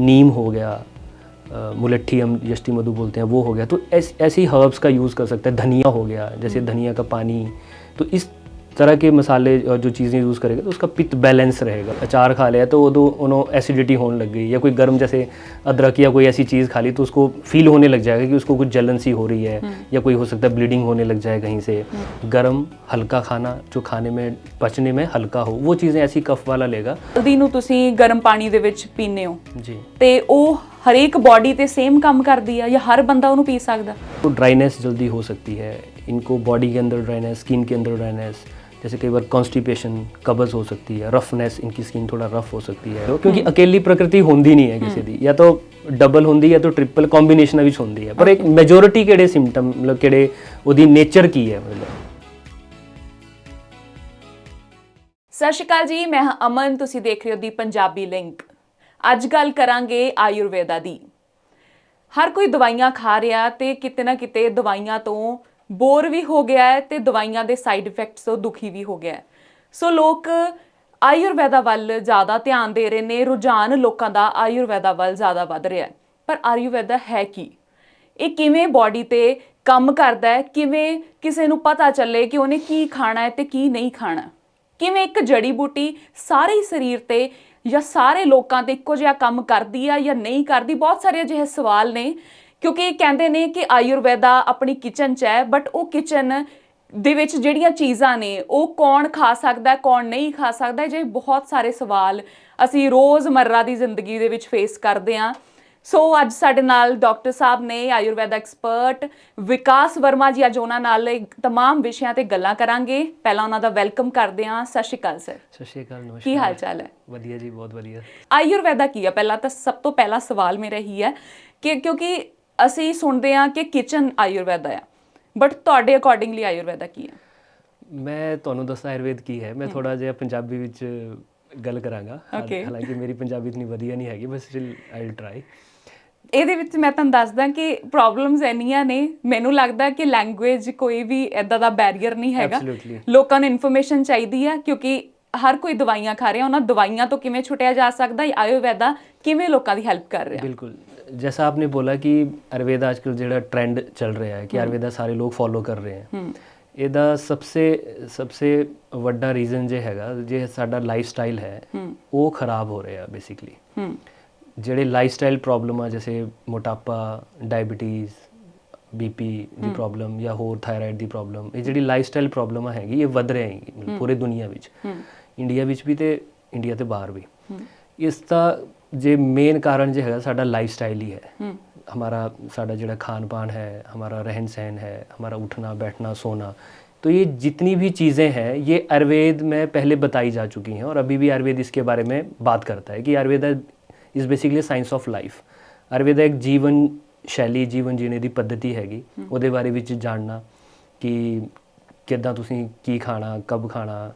नीम हो गया अ, मुलट्ठी हम यष्टि मधु बोलते हैं वो हो गया तो ऐस, ऐसी हर्ब्स का यूज़ कर सकते हैं धनिया हो गया जैसे धनिया का पानी तो इस तरह के मसाले और जो चीज़ें यूज़ करेगा तो उसका पित्त बैलेंस रहेगा अचार खा लिया तो उदो उन्हों एसिडिटी होने लग गई या कोई गर्म जैसे अदरक या कोई ऐसी चीज़ खा ली तो उसको फील होने लग जाएगा कि उसको कुछ जलन सी हो रही है या कोई हो सकता है ब्लीडिंग होने लग जाए कहीं से गर्म हल्का खाना जो खाने में पचने में हल्का हो वो चीज़ें ऐसी कफ वाला लेगा ਹਲਦੀ ਨੂੰ ਤੁਸੀਂ ਗਰਮ ਪਾਣੀ ਦੇ ਵਿੱਚ ਪੀਂਦੇ ਹੋ जी ਤੇ ਉਹ ਹਰੇਕ ਬਾਡੀ ਤੇ ਸੇਮ ਕੰਮ ਕਰਦੀ ਆ ਜਾਂ ਹਰ ਬੰਦਾ ਉਹਨੂੰ ਪੀ ਸਕਦਾ तो ड्राइनेस जल्दी हो सकती है इनको बॉडी के अंदर ड्राइनेस स्किन के अंदर ड्राइनेस जैसे कई बार कॉन्स्टिपेशन कब्ज हो सकती है रफनेस इनकी स्किन थोड़ा रफ हो सकती है क्योंकि अकेली प्रकृति होंदी नहीं है किसी ਦੀ या तो ਡਬਲ ਹੁੰਦੀ ਹੈ ਤਾਂ ਟ੍ਰਿਪਲ ਕੰਬੀਨੇਸ਼ਨ ਵਿੱਚ ਹੁੰਦੀ ਹੈ ਪਰ ਇੱਕ ਮੈਜੋਰਿਟੀ ਕਿਹੜੇ ਸਿੰਪਟਮ ਮਤਲਬ ਕਿਹੜੇ ਉਹਦੀ ਨੇਚਰ ਕੀ ਹੈ ਮਤਲਬ ਸਤਿ ਸ਼੍ਰੀ ਅਕਾਲ ਜੀ ਮੈਂ ਹਾਂ ਅਮਨ ਤੁਸੀਂ ਦੇਖ ਰਹੇ ਹੋ ਦੀ ਪੰਜਾਬੀ ਲਿੰਕ ਅੱਜ ਗੱਲ ਕਰਾਂਗੇ ਆਯੁਰਵੇਦਾ ਦੀ ਹਰ ਕੋਈ ਦਵਾਈਆਂ ਖਾ ਰਿਹਾ ਤੇ ਕਿਤੇ ਨਾ ਕਿਤੇ ਦਵਾਈਆਂ ਤੋਂ ਬੋਰ ਵੀ ਹੋ ਗਿਆ ਹੈ ਤੇ ਦਵਾਈਆਂ ਦੇ ਸਾਈਡ ਇਫੈਕਟਸ ਤੋਂ ਦੁਖੀ ਵੀ ਹੋ ਗਿਆ ਹੈ। ਸੋ ਲੋਕ ਆਯੁਰਵੈਦਾ ਵੱਲ ਜ਼ਿਆਦਾ ਧਿਆਨ ਦੇ ਰਹੇ ਨੇ, ਰੁਝਾਨ ਲੋਕਾਂ ਦਾ ਆਯੁਰਵੈਦਾ ਵੱਲ ਜ਼ਿਆਦਾ ਵੱਧ ਰਿਹਾ ਹੈ। ਪਰ ਆਯੁਰਵੈਦਾ ਹੈ ਕੀ? ਇਹ ਕਿਵੇਂ ਬਾਡੀ ਤੇ ਕੰਮ ਕਰਦਾ ਹੈ? ਕਿਵੇਂ ਕਿਸੇ ਨੂੰ ਪਤਾ ਚੱਲੇ ਕਿ ਉਹਨੇ ਕੀ ਖਾਣਾ ਹੈ ਤੇ ਕੀ ਨਹੀਂ ਖਾਣਾ? ਕਿਵੇਂ ਇੱਕ ਜੜੀ ਬੂਟੀ ਸਾਰੇ ਸਰੀਰ ਤੇ ਜਾਂ ਸਾਰੇ ਲੋਕਾਂ ਤੇ ਇੱਕੋ ਜਿਹਾ ਕੰਮ ਕਰਦੀ ਆ ਜਾਂ ਨਹੀਂ ਕਰਦੀ? ਬਹੁਤ ਸਾਰੇ ਅਜਿਹੇ ਸਵਾਲ ਨੇ ਕਿਉਂਕਿ ਇਹ ਕਹਿੰਦੇ ਨੇ ਕਿ ਆਯੁਰਵੇਦਾ ਆਪਣੀ ਕਿਚਨ 'ਚ ਹੈ ਬਟ ਉਹ ਕਿਚਨ ਦੇ ਵਿੱਚ ਜਿਹੜੀਆਂ ਚੀਜ਼ਾਂ ਨੇ ਉਹ ਕੌਣ ਖਾ ਸਕਦਾ ਹੈ, ਕੌਣ ਨਹੀਂ ਖਾ ਸਕਦਾ ਜੇ ਬਹੁਤ ਸਾਰੇ ਸਵਾਲ ਅਸੀਂ ਰੋਜ਼ਮਰਰਾ ਦੀ ਜ਼ਿੰਦਗੀ ਦੇ ਵਿੱਚ ਫੇਸ ਕਰਦੇ ਹਾਂ ਸੋ ਅੱਜ ਸਾਡੇ ਨਾਲ ਡਾਕਟਰ ਸਾਹਿਬ ਨੇ ਆਯੁਰਵੈਦਾ ਐਕਸਪਰਟ ਵਿਕਾਸ ਵਰਮਾ ਜੀ ਅੱਜ ਉਹਨਾਂ ਨਾਲ ਇਹ तमाम ਵਿਸ਼ਿਆਂ ਤੇ ਗੱਲਾਂ ਕਰਾਂਗੇ ਪਹਿਲਾਂ ਉਹਨਾਂ ਦਾ ਵੈਲਕਮ ਕਰਦੇ ਹਾਂ ਸਤਿ ਸ਼੍ਰੀ ਅਕਾਲ ਸਰ ਸਤਿ ਸ਼੍ਰੀ ਅਕਾਲ ਨਮਸਕਾਰ ਕੀ ਹਾਲ ਚਾਲ ਹੈ ਵਧੀਆ ਜੀ ਬਹੁਤ ਵਧੀਆ ਆਯੁਰਵੈਦਾ ਕੀ ਹੈ ਪਹਿਲਾਂ ਤਾਂ ਸਭ ਤੋਂ ਪਹਿਲਾ ਸਵਾਲ ਮੇਰਾ ਹੀ ਹੈ ਕਿ ਕਿਉਂਕਿ ਅਸੀਂ ਸੁਣਦੇ ਹਾਂ ਕਿ ਕਿਚਨ ਆਯੁਰਵੈਦਾ ਆ। ਬਟ ਤੁਹਾਡੇ ਅਕੋਰਡਿੰਗਲੀ ਆਯੁਰਵੈਦਾ ਕੀ ਹੈ ਮੈਂ ਤੁਹਾਨੂੰ ਦੱਸਾਂ ਆਯੁਰਵੇਦ ਕੀ ਹੈ। ਮੈਂ ਥੋੜਾ ਜਿਹਾ ਪੰਜਾਬੀ ਵਿੱਚ ਗੱਲ ਕਰਾਂਗਾ। ਹਾਲਾਂਕਿ ਮੇਰੀ ਪੰਜਾਬੀ ਇਤਨੀ ਵਧੀਆ ਨਹੀਂ ਹੈਗੀ ਬਸ ਆਈ ਵਿਲ ਟਰਾਈ ਇਹਦੇ ਵਿੱਚ ਮੈਂ ਤੁਹਾਨੂੰ ਦੱਸਦਾ ਕਿ ਪ੍ਰੋਬਲਮਸ ਇੰਨੀਆਂ ਨੇ ਮੈਨੂੰ ਲੱਗਦਾ ਕਿ ਲੈਂਗੁਏਜ ਕੋਈ ਵੀ ਐਦਾਂ ਦਾ ਬੈਰੀਅਰ ਨਹੀਂ ਹੈਗਾ। ਲੋਕਾਂ ਨੂੰ ਇਨਫੋਰਮੇਸ਼ਨ ਚਾਹੀਦੀ ਹੈ ਕਿਉਂਕਿ ਹਰ ਕੋਈ ਦਵਾਈਆਂ ਖਾ ਰਿਹਾ ਉਹਨਾਂ ਦਵਾਈਆਂ ਤੋਂ ਕਿਵੇਂ ਛੁਟਿਆ ਜਾ ਸਕਦਾ ਆਯੁਰਵੈਦਾ ਕਿਵੇਂ ਲੋਕਾਂ ਦੀ ਹੈਲਪ ਕਰ ਰਿਹਾ। ਬਿਲਕੁਲ। जैसा आपने बोला कि आयुर्वेद आजकल ਜਿਹੜਾ ਟ੍ਰੈਂਡ ਚੱਲ ਰਿਹਾ ਹੈ ਕਿ ਆਯੁਰਵੇਦਾ ਸਾਰੇ ਲੋਕ ਫੋਲੋ ਕਰ ਰਹੇ ਹਨ ਇਹਦਾ ਸਭਸੇ ਸਭਸੇ ਵੱਡਾ ਰੀਜ਼ਨ ਜੇ ਹੈਗਾ ਜੇ ਸਾਡਾ ਲਾਈਫ ਸਟਾਈਲ ਹੈ ਉਹ ਖਰਾਬ ਹੋ ਰਿਹਾ ਬੇਸਿਕਲੀ ਹੂੰ ਜਿਹੜੇ ਲਾਈਫ ਸਟਾਈਲ ਪ੍ਰੋਬਲਮ ਆ ਜੈਸੇ ਮੋਟਾਪਾ ਡਾਇਬੀਟੀਜ਼ ਬੀਪੀ ਦੀ ਪ੍ਰੋਬਲਮ ਜਾਂ ਹੋਰ ਥਾਇਰਾਇਡ ਦੀ ਪ੍ਰੋਬਲਮ ਇਹ ਜਿਹੜੀ ਲਾਈਫ ਸਟਾਈਲ ਪ੍ਰੋਬਲਮ ਹੈਗੀ ਇਹ ਵੱਧ ਰਹੀ ਹੈਗੀ ਮਤਲਬ ਪੂਰੇ ਦੁਨੀਆ ਵਿੱਚ ਇੰਡੀਆ ਵਿੱਚ ਵੀ ਤੇ ਇੰਡੀਆ ਤੇ ਬਾਹਰ ਵੀ ਇਸ ਦਾ ਜੇ ਮੇਨ ਕਾਰਨ ਜੇ ਹੈਗਾ ਸਾਡਾ ਲਾਈਫ ਸਟਾਈਲ ਹੀ ਹੈ ਹਮਾਰਾ ਸਾਡਾ ਜਿਹੜਾ ਖਾਨ ਪਾन है हमारा रहन सहन है हमारा उठना बैठना सोना तो ये जितनी भी चीज़ें हैं ये आयुर्वेद में पहले बताई जा चुकी हैं और अभी भी आयुर्वेद इसके बारे में बात करता है कि Ayurveda is basically science of life Ayurveda ਇੱਕ ਜੀਵਨ ਸ਼ੈਲੀ ਜੀਵਨ ਜੀਣੇ ਦੀ ਪੱਧਤੀ ਹੈਗੀ ਉਹਦੇ ਬਾਰੇ ਵਿੱਚ ਜਾਣਨਾ ਕਿ ਕਿੱਦਾਂ ਤੁਸੀਂ ਕੀ ਖਾਣਾ ਕਬ ਖਾਣਾ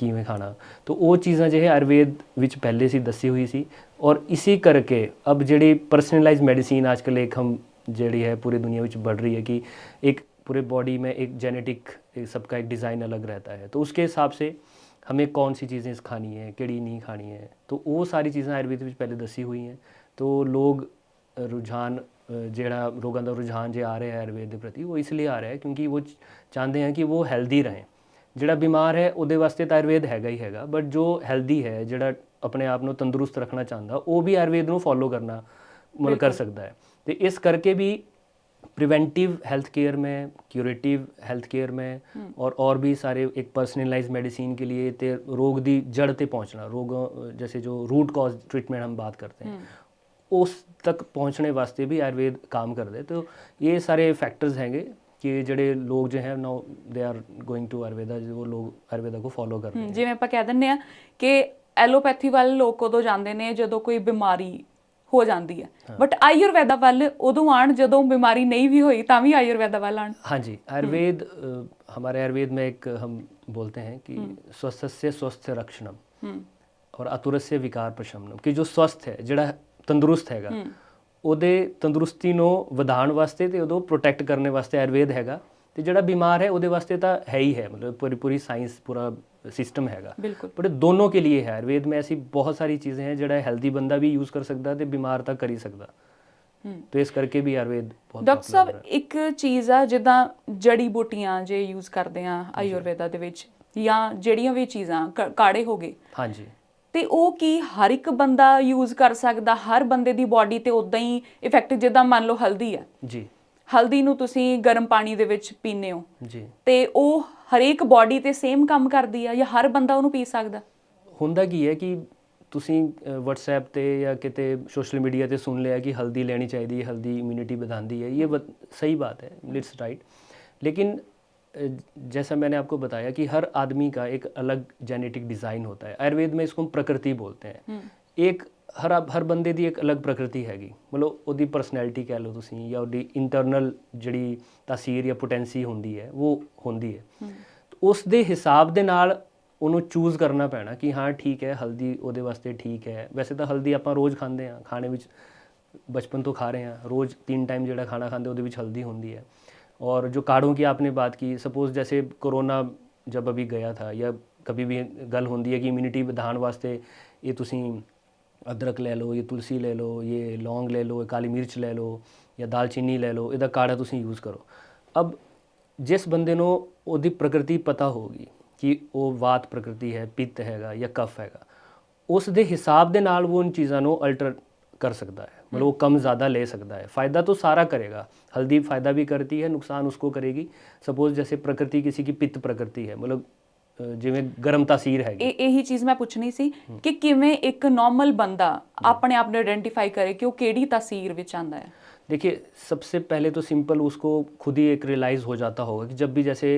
ਕਿਵੇਂ ਖਾਣਾ तो ਉਹ ਚੀਜ਼ਾਂ ਜਿਹੜੇ ਆਯੁਰਵੇਦ ਵਿੱਚ ਪਹਿਲੇ ਸੀ ਦੱਸੀ ਹੋਈ ਸੀ और इसी करके अब ਜਿਹੜੀ पर्सनलाइज मेडिसिन आजकल एक हम ਜਿਹੜੀ है पूरी दुनिया ਵਿੱਚ बढ़ रही है कि एक पूरे बॉडी में एक जेनेटिक सबका एक डिज़ाइन अलग रहता है तो उसके हिसाब से हमें कौन सी चीज़ें खानी है ਕਿਹੜੀ ਨਹੀਂ ਖਾਣੀ ਹੈ तो ਉਹ ਸਾਰੀ ਚੀਜ਼ਾਂ ਆਯੁਰਵੇਦ ਵਿੱਚ ਪਹਿਲੇ ਦੱਸੀ ਹੋਈ ਹੈ तो ਲੋਗ ਅ, ਰੁਝਾਨ ਅ, ਜਿਹੜਾ ਰੋਗਾਂ ਦਾ ਰੁਝਾਨ ਜੇ ਆ ਰਿਹਾ ਹੈ ਆਯੁਰਵੇਦ ਦੇ ਪ੍ਰਤੀ ਉਹ ਇਸ ਲਈ ਆ ਰਿਹਾ ਹੈ ਕਿਉਂਕਿ ਉਹ ਚ- ਚਾਹੁੰਦੇ ਹਨ ਕਿ ਉਹ ਹੈਲਦੀ ਰਹੇ ਜਿਹੜਾ ਬਿਮਾਰ ਹੈ ਉਹਦੇ ਵਾਸਤੇ ਤਾਂ ਆਯੁਰਵੇਦ ਹੈਗਾ ਹੀ ਹੈਗਾ ਬਟ ਜੋ ਹੈਲਦੀ ਹੈ ਜਿਹੜਾ ਆਪਣੇ ਆਪ ਨੂੰ ਤੰਦਰੁਸਤ ਰੱਖਣਾ ਚਾਹੁੰਦਾ ਉਹ ਵੀ ਆਯੁਰਵੇਦ ਨੂੰ ਫੋਲੋ ਕਰਨਾ ਮਤਲਬ ਕਰ ਸਕਦਾ ਹੈ ਤੇ ਇਸ ਕਰਕੇ ਵੀ प्रिवेंटिव हेल्थ केयर में क्यूरेटिव हेल्थ केयर में और और भी सारे एक पर्सनलाइज मेडिसिन के लिए ते रोग दी जड़ ते पहुंचना रोगों जैसे जो रूट कॉज ट्रीटमेंट हम बात करते हैं उस तक पहुंचने वास्ते भी आयुर्वेद काम कर दे तो ये सारे फैक्टर्स हैंगे कि ਜਿਹੜੇ ਲੋਕ ਜੋ ਹੈ ਨਾਓ they are going to Ayurveda ਜੋ ਲੋਕ ਆਯੁਰਵੇਦਾ ਕੋ ਫੋਲੋ ਕਰ ਰਹੇ ਹਨ ਆਪਾਂ ਕਹਿ ਦਿੰਨੇ ਆ ਕਿ ਐਲੋਪੈਥੀ ਵੱਲ ਲੋਕ ਉਦੋਂ ਜਾਂਦੇ ਨੇ ਜਦੋਂ ਕੋਈ ਬਿਮਾਰੀ ਹੋ ਜਾਂਦੀ ਹੈ। ਬਟ ਆਯੁਰਵੇਦਾ ਵੱਲ ਉਦੋਂ ਆਣ ਜਦੋਂ ਬਿਮਾਰੀ ਨਹੀਂ ਵੀ ਹੋਈ ਤਾਂ ਵੀ ਆਯੁਰਵੇਦਾ ਵੱਲ ਆਣ ਹਾਂਜੀ ਆਯੁर्वेद हमारे आयुर्वेद में एक हम बोलते हैं कि स्वस्थ से स्वस्थ रक्षणम और अतुर से विकार प्रशमनम कि जो स्वस्थ ਜਿਹੜਾ ਤੰਦਰੁਸਤ ਹੈਗਾ ਉਹਦੇ ਤੰਦਰੁਸਤੀ ਨੂੰ ਵਧਾਉਣ ਵਾਸਤੇ ਤੇ ਉਹਨੂੰ ਪ੍ਰੋਟੈਕਟ ਕਰਨ ਵਾਸਤੇ ਆਯੁਰਵੇਦ ਹੈਗਾ ਤੇ ਜਿਹੜਾ ਬਿਮਾਰ ਹੈ ਉਹਦੇ ਵਾਸਤੇ ਤਾਂ ਹੈ ਹੀ ਹੈ मतलब पूरी पूरी साइंस पूरा सिस्टम हैगा ਬਿਲਕੁਲ ਪਰ ਇਹ ਦੋਨੋਂ के लिए है आयुर्वेद में ऐसी बहुत सारी चीज़ें हैं ਜਿਹੜਾ ਹੈਲਦੀ ਬੰਦਾ ਵੀ ਯੂਜ਼ ਕਰ ਸਕਦਾ ਤੇ ਬਿਮਾਰ ਤਾਂ ਕਰ ਹੀ ਸਕਦਾ ਹੂੰ तो ਇਸ ਕਰਕੇ ਵੀ ਆਯੁਰਵੇਦ ਬਹੁਤ ਡਾਕਟਰ popular ਸਾਹਿਬ ਇੱਕ ਚੀਜ਼ ਆ ਜਿੱਦਾਂ ਜੜੀ ਬੂਟੀਆਂ ਜੇ ਯੂਜ਼ ਕਰਦੇ ਆ ਆਯੁਰਵੇਦਾ ਦੇ ਵਿੱਚ ਜਾਂ ਜਿਹੜੀਆਂ ਵੀ ਚੀਜ਼ਾਂ ਕ- ਕਾੜੇ ਹੋ ਗਏ ਹਾਂਜੀ ਤੇ ਉਹ ਕੀ ਹਰ ਇੱਕ ਬੰਦਾ ਯੂਜ਼ ਕਰ ਸਕਦਾ? ਹਰ ਬੰਦੇ ਦੀ ਬਾਡੀ ਤੇ ਉਦਾਂ ਹੀ ਇਫੈਕਟ ਜਿੱਦਾਂ ਮੰਨ ਲਓ ਹਲਦੀ ਆ। ਜੀ। ਹਲਦੀ ਨੂੰ ਤੁਸੀਂ ਗਰਮ ਪਾਣੀ ਦੇ ਵਿੱਚ ਪੀਨੇ ਹੋ। ਜੀ। ਤੇ ਉਹ ਹਰੇਕ ਬਾਡੀ ਤੇ ਸੇਮ ਕੰਮ ਕਰਦੀ ਆ ਜਾਂ ਹਰ ਬੰਦਾ ਉਹਨੂੰ ਪੀ ਸਕਦਾ? ਹੁੰਦਾ ਕੀ ਹੈ ਕਿ ਤੁਸੀਂ WhatsApp ਤੇ ਜਾਂ ਕਿਤੇ ਸੋਸ਼ਲ ਮੀਡੀਆ ਤੇ ਸੁਣ ਲਿਆ ਕਿ ਹਲਦੀ ਲੈਣੀ ਚਾਹੀਦੀ ਹੈ ਹਲਦੀ ਇਮਿਊਨਿਟੀ ਵਧਾਉਂਦੀ ਹੈ ਇਹ ਸਹੀ ਬਾਤ ਹੈ ਇਟਸ ਰਾਈਟ ਲੇਕਿਨ जैसा मैंने आपको बताया कि हर आदमी का एक अलग जेनेटिक डिज़ाइन होता है आयुर्वेद में इसको हम प्रकृति बोलते हैं एक ਹਰ ਹਰ ਬੰਦੇ ਦੀ ਇੱਕ ਅਲੱਗ ਪ੍ਰਕਿਰਤੀ ਹੈਗੀ ਮਤਲਬ ਉਹਦੀ ਪਰਸਨੈਲਿਟੀ ਕਹਿ ਲਓ ਤੁਸੀਂ ਜਾਂ ਉਹਦੀ ਇੰਟਰਨਲ ਜਿਹੜੀ ਤਾਸੀਰ ਜਾਂ ਪੋਟੈਂਸੀ ਹੁੰਦੀ ਹੈ ਉਹ ਹੁੰਦੀ ਹੈ ਉਸ ਦੇ ਹਿਸਾਬ ਦੇ ਨਾਲ ਉਹਨੂੰ ਚੂਜ਼ ਕਰਨਾ ਪੈਣਾ ਕਿ ਹਾਂ ਠੀਕ ਹੈ ਹਲਦੀ ਉਹਦੇ ਵਾਸਤੇ ਠੀਕ ਹੈ ਵੈਸੇ ਤਾਂ ਹਲਦੀ ਆਪਾਂ ਰੋਜ਼ ਖਾਂਦੇ ਹਾਂ ਖਾਣੇ ਵਿੱਚ बचपन तो खा रहे हैं रोज़ तीन टाइम ਜਿਹੜਾ ਖਾਣਾ ਖਾਂਦੇ ਉਹਦੇ ਵਿੱਚ ਹਲਦੀ ਹੁੰਦੀ है और जो काढ़ों की आपने बात की सपोज जैसे कोरोना जब अभी गया था या कभी भी गल होंदी है कि इम्यूनिटी ਵਧਾਉਣ ਵਾਸਤੇ ਇਹ ਤੁਸੀਂ ਅਦਰਕ ਲੈ ਲਓ ਇਹ ਤੁਲਸੀ ਲੈ ਲਓ ਇਹ ਲੌਂਗ ਲੈ ਲਓ ਇਹ ਕਾਲੀ ਮਿਰਚ ਲੈ ਲਓ ਜਾਂ ਦਾਲਚੀਨੀ ਲੈ ਲਓ ਇਹਦਾ ਕਾੜਾ ਤੁਸੀਂ ਯੂਜ਼ ਕਰੋ ਅਬ ਜਿਸ ਬੰਦੇ ਨੂੰ ਉਹਦੀ ਪ੍ਰਕਿਰਤੀ ਪਤਾ ਹੋਗੀ ਕਿ ਉਹ ਵਾਤ ਪ੍ਰਕਿਰਤੀ ਹੈ ਪਿੱਤ ਹੈਗਾ ਜਾਂ ਕਫ ਹੈਗਾ ਉਸ ਦੇ ਹਿਸਾਬ ਦੇ ਨਾਲ ਉਹ ਉਨ ਚੀਜ਼ਾਂ ਨੂੰ ਅਲਟਰ ਕਰ ਸਕਦਾ ਹੈ मतलब वो कम ज़्यादा ले सकता है फ़ायदा तो सारा करेगा हल्दी फ़ायदा भी करती है नुकसान उसको करेगी सपोज जैसे प्रकृति किसी की पित्त प्रकृति है मतलब अ, ਜਿਵੇਂ ਗਰਮ ਤਾਸੀਰ ਹੈਗੀ ਇਹ ਇਹੀ ਚੀਜ਼ ਮੈਂ ਪੁੱਛਣੀ ਸੀ ਕਿ ਕਿਵੇਂ ਇੱਕ ਨਾਰਮਲ ਬੰਦਾ ਆਪਣੇ ਆਪ ਨੂੰ ਆਇਡੈਂਟੀਫਾਈ ਕਰੇ ਕਿ ਉਹ ਕਿਹੜੀ ਤਾਸੀਰ ਵਿੱਚ ਆਂਦਾ ਹੈ देखिए सबसे पहले तो सिंपल उसको खुद ही एक रियलाइज़ हो जाता होगा कि जब भी जैसे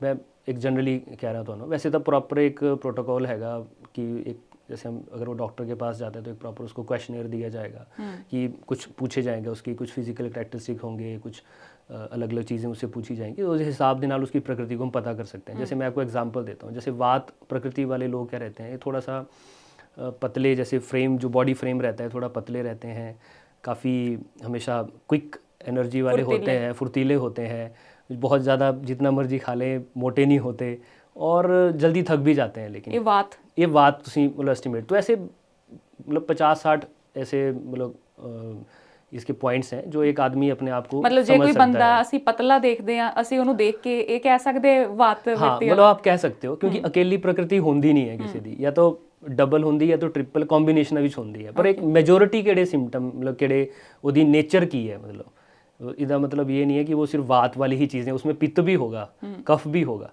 मैं एक जनरली कह रहा था ना वैसे तो प्रॉपर एक प्रोटोकॉल हैगा कि एक जैसे हम अगर वो डॉक्टर के पास जाते हैं तो एक प्रॉपर उसको क्वेश्चनर दिया जाएगा कि कुछ पूछे जाएँगे उसकी कुछ फ़िज़िकल करेक्टरिस्टिक होंगे कुछ अलग अलग चीज़ें उससे पूछी जाएँगी। उस हिसाब के नाल उसकी प्रकृति को हम पता कर सकते हैं। जैसे मैं आपको एग्ज़ाम्पल देता हूँ। जैसे वात प्रकृति वाले लोग क्या रहते हैं? ये थोड़ा सा पतले जैसे फ्रेम जो बॉडी फ्रेम रहता है थोड़ा पतले रहते हैं। काफ़ी हमेशा क्विक एनर्जी वाले होते हैं फुर्तीले होते हैं। बहुत ज़्यादा जितना मर्ज़ी खा लें मोटे नहीं होते। और जल्दी थक भी जाते हैं लेकिन ਇਹ ਬਾਤ ये बात ਤੁਸੀਂ मतलब एस्टिमेट तो ऐसे मतलब पचास साठ ऐसे मतलब अ, इसके पॉइंट्स हैं जो एक आदमी अपने आप को ਮਤਲਬ ਜੇ समझ ਕੋਈ सकता ਬੰਦਾ है। ਅਸੀਂ ਪਤਲਾ ਦੇਖਦੇ ਆ ਅਸੀਂ ਉਹਨੂੰ ਦੇਖ ਕੇ ਇਹ ਕਹਿ ਸਕਦੇ ਵਾਤ हाँ ਵਿਅਕਤੀ मतलब आप कह सकते हो क्योंकि अकेली प्रकृति होंदी नहीं है किसी दी या तो ਡਬਲ ਹੁੰਦੀ ਹੈ ਤਾਂ ਟ੍ਰਿਪਲ ਕੰਬੀਨੇਸ਼ਨ ਵਿੱਚ ਹੁੰਦੀ ਹੈ ਪਰ ਇੱਕ ਮੈਜੋਰਿਟੀ ਕਿਹੜੇ ਸਿੰਪਟਮ मतलब ਕਿਹੜੇ ਉਹਦੀ नेचर की है मतलब ਇਹਦਾ मतलब ये नहीं है कि वो सिर्फ वात वाली ही चीज़ें उसमें पित्त भी होगा कफ भी होगा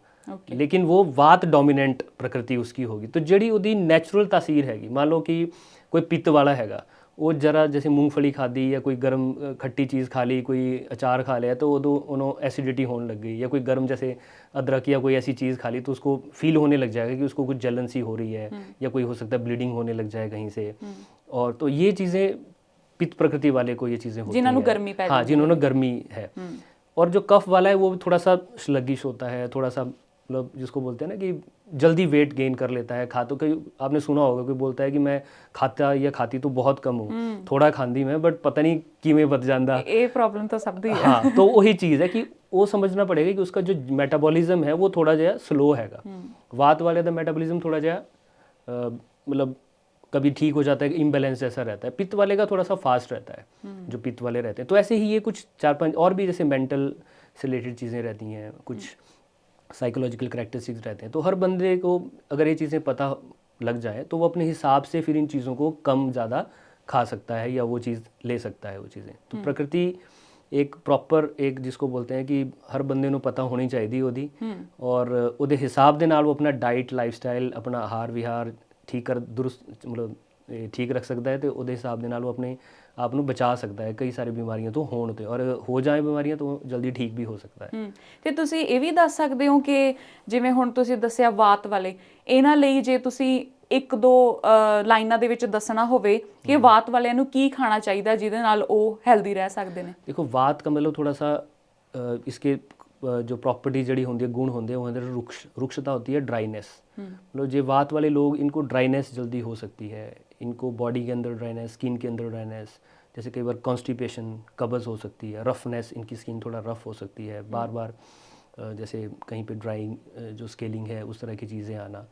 लेकिन वो वात डोमिनेंट प्रकृति उसकी होगी तो ਜਿਹੜੀ ਉਹਦੀ ਨੇਚਰਲ ਤਾਸੀਰ ਹੈਗੀ ਮੰਨ ਲਓ ਕਿ ਕੋਈ ਪਿੱਤ ਵਾਲਾ ਹੈਗਾ ਉਹ ਜਰਾ ਜਿਵੇਂ ਮੂੰਗਫਲੀ ਖਾਦੀ ਜਾਂ ਕੋਈ ਗਰਮ ਖੱਟੀ ਚੀਜ਼ ਖਾ ਲਈ ਕੋਈ ਅਚਾਰ ਖਾ ਲਿਆ तो ਉਦੋਂ ਉਹਨੂੰ ਐਸਿਡਿਟੀ ਹੋਣ ਲੱਗ ਗਈ ਜਾਂ कोई गरम जैसे अदरक या कोई ऐसी चीज़ खा ली तो उसको फील होने लग जाएगा कि उसको कुछ जलन सी हो रही है या कोई हो सकता है ब्लीडिंग होने लग जाए कहीं से और तो ये चीज़ें पित्त प्रकृति वाले को ये चीज़ें होती जिन्होंने गर्मी हाँ जिन्होंने गर्मी है और जो कफ वाला है वो थोड़ा सा श्लगिश होता है थोड़ा सा मतलब जिसको बोलते हैं ना कि जल्दी वेट गेन कर लेता है खा तो कई आपने सुना होगा कोई बोलता है कि मैं खाता या खाती तो बहुत कम हूँ हम्म। थोड़ा खांदी मैं बट पता नहीं किवें बच जाता ये प्रॉब्लम तो सब दी हाँ। तो वही चीज़ है कि वो समझना पड़ेगा कि उसका जो मेटाबॉलिज्म है वो थोड़ा जहा स्लो हैगा। हम्म। वात वाले का मेटाबॉलिज्म थोड़ा जहा मतलब कभी ठीक हो जाता है इम्बेलेंस जैसा रहता है। पित्त वाले का थोड़ा सा फास्ट रहता है हम्म। जो पित्त वाले रहते हैं। तो ऐसे ही ये कुछ चार पाँच और भी जैसे मेंटल से रिलेटेड चीज़ें रहती हैं कुछ साइकोलॉजिकल करेक्टरिस्टिक्स रहते हैं तो हर बंदे को अगर ये चीज़ें पता लग जाए तो वो अपने हिसाब से फिर इन चीज़ों को कम ज़्यादा खा सकता है या वो चीज़ ले सकता है वो चीज़ें तो प्रकृति ਇੱਕ ਪ੍ਰੋਪਰ ਇੱਕ ਜਿਸਕੋ ਬੋਲਤੇ ਹੈ ਕਿ ਹਰ ਬੰਦੇ ਨੂੰ ਪਤਾ ਹੋਣੀ ਚਾਹੀਦੀ ਉਹਦੀ ਔਰ ਉਹਦੇ ਹਿਸਾਬ ਦੇ ਨਾਲ ਉਹ ਆਪਣਾ ਡਾਈਟ ਲਾਈਫਸਟਾਈਲ ਆਪਣਾ ਆਹਾਰ ਵਿਹਾਰ ਠੀਕ ਕਰ ਦੁਰਸਤ ਮਤਲਬ ਇਹ ਠੀਕ ਰੱਖ ਸਕਦਾ ਹੈ ਤੇ ਉਹਦੇ ਹਿਸਾਬ ਦੇ ਨਾਲ ਉਹ ਆਪਣੇ ਆਪ ਨੂੰ ਬਚਾ ਸਕਦਾ ਹੈ ਕਈ ਸਾਰੀ ਬਿਮਾਰੀਆਂ ਤੋਂ ਹੋਣ ਤੇ ਔਰ ਹੋ ਜਾਏ ਬਿਮਾਰੀਆਂ ਤਾਂ ਜਲਦੀ ਠੀਕ ਵੀ ਹੋ ਸਕਦਾ ਹੈ ਹਮ, ਤੇ ਤੁਸੀਂ ਇਹ ਵੀ ਦੱਸ ਸਕਦੇ ਹੋ ਕਿ ਜਿਵੇਂ ਹੁਣ ਤੁਸੀਂ ਦੱਸਿਆ ਵਾਤ ਵਾਲੇ ਇਹਨਾਂ ਲਈ ਜੇ ਤੁਸੀਂ ਇੱਕ ਦੋ ਅ, ਲਾਈਨਾਂ ਦੇ ਵਿੱਚ ਦੱਸਣਾ ਹੋਵੇ ਕਿ ਵਾਤ ਵਾਲਿਆਂ ਨੂੰ ਕੀ ਖਾਣਾ ਚਾਹੀਦਾ ਜਿਹਦੇ ਨਾਲ ਉਹ ਹੈਲਦੀ ਰਹਿ ਸਕਦੇ ਨੇ देखो वात का मतलब थोड़ा सा अ, इसके अ, जो प्रॉपर्टी जड़ी होती है गुण होते हैं वो अंदर रुक्ष रुक्षता होती है ड्राइनेस मतलब जो वात वाले लोग इनको ड्राइनेस जल्दी हो सकती है इनको बॉडी के अंदर ड्राइनेस स्किन के अंदर ड्राइनेस जैसे कई बार कॉन्स्टिपेशन कबज़ हो सकती है रफनेस इनकी स्किन थोड़ा रफ़ हो सकती है। हम्म। बार बार जैसे कहीं पे ड्राइंग जो स्केलिंग है उस तरह की चीज़ें आना।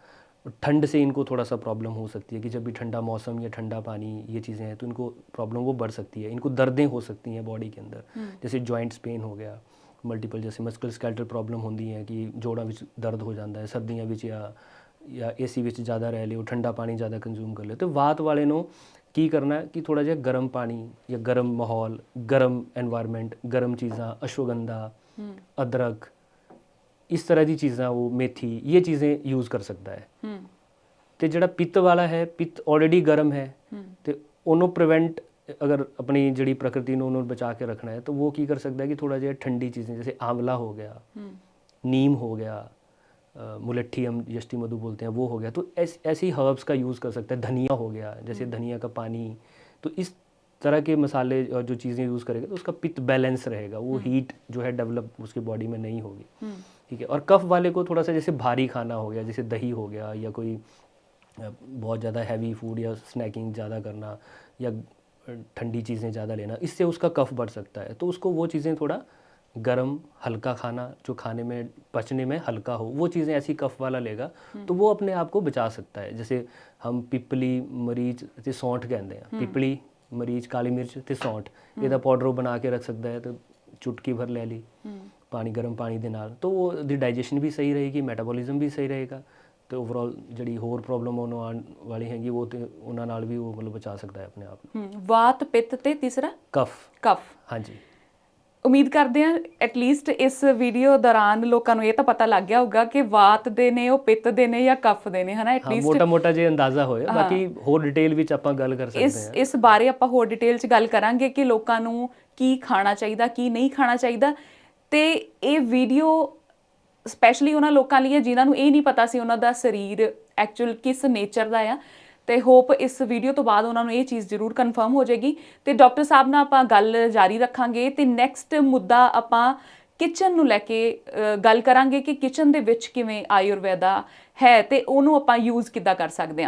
ठंड से इनको थोड़ा सा प्रॉब्लम हो सकती है कि जब भी ठंडा मौसम या ठंडा पानी ये चीज़ें हैं तो इनको प्रॉब्लम वो बढ़ सकती है। इनको दर्दें हो सकती हैं बॉडी के अंदर। हम्म। जैसे जॉइंट्स पेन हो गया मल्टीपल जैसे मस्कल स्कैल्टर प्रॉब्लम होती है कि जोड़ा विच दर्द हो जाता है सर्दियाँ विच या ਜਾਂ ਏਸੀ ਵਿੱਚ ਜ਼ਿਆਦਾ ਰਹਿ ਲਿਓ ਠੰਡਾ ਪਾਣੀ ਜ਼ਿਆਦਾ ਕੰਜ਼ੂਮ ਕਰ ਲਿਓ ਤੇ ਵਾਤ ਵਾਲੇ ਨੂੰ ਕੀ ਕਰਨਾ ਕਿ ਥੋੜਾ ਜਿਹਾ ਗਰਮ ਪਾਣੀ ਜਾਂ ਗਰਮ ਮਾਹੌਲ ਗਰਮ এনवायरमेंट ਗਰਮ ਚੀਜ਼ਾਂ ਅਸ਼ਵਗੰਧਾ ਅਦਰਕ ਇਸ ਤਰ੍ਹਾਂ ਦੀ ਚੀਜ਼ਾਂ ਉਹ ਮੇਥੀ ਇਹ ਚੀਜ਼ਾਂ ਯੂਜ਼ ਕਰ ਸਕਦਾ ਹੈ। ਤੇ ਜਿਹੜਾ ਪਿੱਤ ਵਾਲਾ ਹੈ ਪਿੱਤ ਆਲਰੇਡੀ ਗਰਮ ਹੈ ਤੇ ਉਹਨੂੰ ਪ੍ਰੀਵੈਂਟ ਅਗਰ ਆਪਣੀ ਜਿਹੜੀ ਪ੍ਰਕਿਰਤੀ ਨੂੰ ਉਹਨੂੰ ਬਚਾ ਕੇ ਰੱਖਣਾ ਹੈ ਤਾਂ ਉਹ ਕੀ ਕਰ ਸਕਦਾ ਹੈ ਕਿ ਥੋੜਾ ਜਿਹਾ ਠੰਡੀ ਚੀਜ਼ਾਂ ਜਿਵੇਂ ਆਂਵਲਾ ਹੋ ਗਿਆ ਨੀਮ ਹੋ ਗਿਆ मुलट्ठी हम यष्टी मधु बोलते हैं वो हो गया। तो ऐस, ऐसी हर्ब्स का यूज़ कर सकते हैं। धनिया हो गया जैसे धनिया का पानी। तो इस तरह के मसाले और जो चीज़ें यूज़ करेगा तो उसका पित्त बैलेंस रहेगा। वो हीट जो है डेवलप उसकी बॉडी में नहीं होगी। ठीक है? और कफ वाले को थोड़ा सा जैसे भारी खाना हो गया जैसे दही हो गया या कोई बहुत ज़्यादा हैवी फ़ूड या स्नैकिंग ज़्यादा करना या ठंडी चीज़ें ज़्यादा लेना इससे उसका कफ बढ़ सकता है। तो उसको वो चीज़ें थोड़ा गरम हल्का खाना जो खाने में पचने में हल्का हो वो चीज़ें ऐसी कफ वाला लेगा तो वो अपने आप को बचा सकता है जैसे हम पिपली ਮਰੀਚ ਤੇ ਸੌਂਠ ਕਹਿੰਦੇ ਆ ਪਿਪਲੀ ਮਰੀਚ ਕਾਲੀ ਮਿਰਚ ਤੇ ਸੌਂਠ ਇਹਦਾ ਪਾਊਡਰ ਉਹ ਬਣਾ ਕੇ ਰੱਖ ਸਕਦਾ ਹੈ ਤੇ ਚੁਟਕੀ ਭਰ ਲੈ ਲਈ ਪਾਣੀ ਗਰਮ ਪਾਣੀ ਦੇ ਨਾਲ ਤਾਂ ਉਹ ਦੀ ਡਾਈਜੈਸ਼ਨ ਵੀ ਸਹੀ ਰਹੇਗੀ ਮੈਟਾਬੋਲਿਜ਼ਮ ਵੀ ਸਹੀ ਰਹੇਗਾ ਤੇ ਓਵਰਆਲ ਜਿਹੜੀ ਹੋਰ ਪ੍ਰੋਬਲਮ ਉਹਨੂੰ ਆਉਣ ਵਾਲੀ ਹੈਗੀ ਉਹ ਤੇ ਉਹਨਾਂ ਨਾਲ ਵੀ ਉਹ ਮਤਲਬ ਬਚਾ ਸਕਦਾ ਹੈ ਆਪਣੇ ਆਪ ਨੂੰ ਹੂੰ ਵਾਤ ਪਿੱਤ ਤੇ ਤੀਸਰਾ ਕਫ ਕਫ ਹਾਂਜੀ ਉਮੀਦ ਕਰਦੇ ਹਾਂ ਐਟਲੀਸਟ ਇਸ ਵੀਡੀਓ ਦੌਰਾਨ ਲੋਕਾਂ ਨੂੰ ਇਹ ਤਾਂ ਪਤਾ ਲੱਗ ਗਿਆ ਹੋਊਗਾ ਕਿ ਵਾਤ ਦੇ ਨੇ ਉਹ ਪਿੱਤ ਦੇ ਨੇ ਜਾਂ ਕਫ ਦੇ ਨੇ ਹਨਾ? ਐਟਲੀਸਟ ਮੋਟਾ ਮੋਟਾ ਜੇ ਅੰਦਾਜ਼ਾ ਹੋਇਆ ਬਾਕੀ ਹੋਰ ਡਿਟੇਲ ਵਿੱਚ ਆਪਾਂ ਗੱਲ ਕਰ ਸਕਦੇ ਇਸ ਹਾਂ। ਇਸ ਬਾਰੇ ਆਪਾਂ ਹੋਰ ਡਿਟੇਲ 'ਚ ਗੱਲ ਕਰਾਂਗੇ ਕਿ ਲੋਕਾਂ ਨੂੰ ਕੀ ਖਾਣਾ ਚਾਹੀਦਾ ਕੀ ਨਹੀਂ ਖਾਣਾ ਚਾਹੀਦਾ। ਤੇ ਇਹ ਵੀਡੀਓ ਸਪੈਸ਼ਲੀ ਉਹਨਾਂ ਲੋਕਾਂ ਲਈ ਹੈ ਜਿਨ੍ਹਾਂ ਨੂੰ ਇਹ ਨਹੀਂ ਪਤਾ ਸੀ ਉਹਨਾਂ ਦਾ ਸਰੀਰ ਐਕਚੁਅਲ ਕਿਸ ਨੇਚਰ ਦਾ ਆ। ਤੇ ਹੋਪ ਇਸ ਵੀਡੀਓ ਤੋਂ ਬਾਅਦ ਉਹਨਾਂ ਨੂੰ ਇਹ ਚੀਜ਼ ਜ਼ਰੂਰ ਕਨਫਰਮ ਹੋ ਜਾਏਗੀ। ਤੇ ਡਾਕਟਰ ਸਾਹਿਬ ਨਾਲ ਆਪਾਂ ਗੱਲ ਜਾਰੀ ਰੱਖਾਂਗੇ। ਤੇ ਨੈਕਸਟ ਮੁੱਦਾ ਆਪਾਂ ਕਿਚਨ ਨੂੰ ਲੈ ਕੇ ਗੱਲ ਕਰਾਂਗੇ ਕਿ ਕਿਚਨ ਦੇ ਵਿੱਚ ਕਿਵੇਂ ਆਯੁਰਵੈਦਾ ਹੈ ਤੇ ਉਹਨੂੰ ਆਪਾਂ ਯੂਜ਼ ਕਿੱਦਾਂ ਕਰ ਸਕਦੇ ਹਾਂ।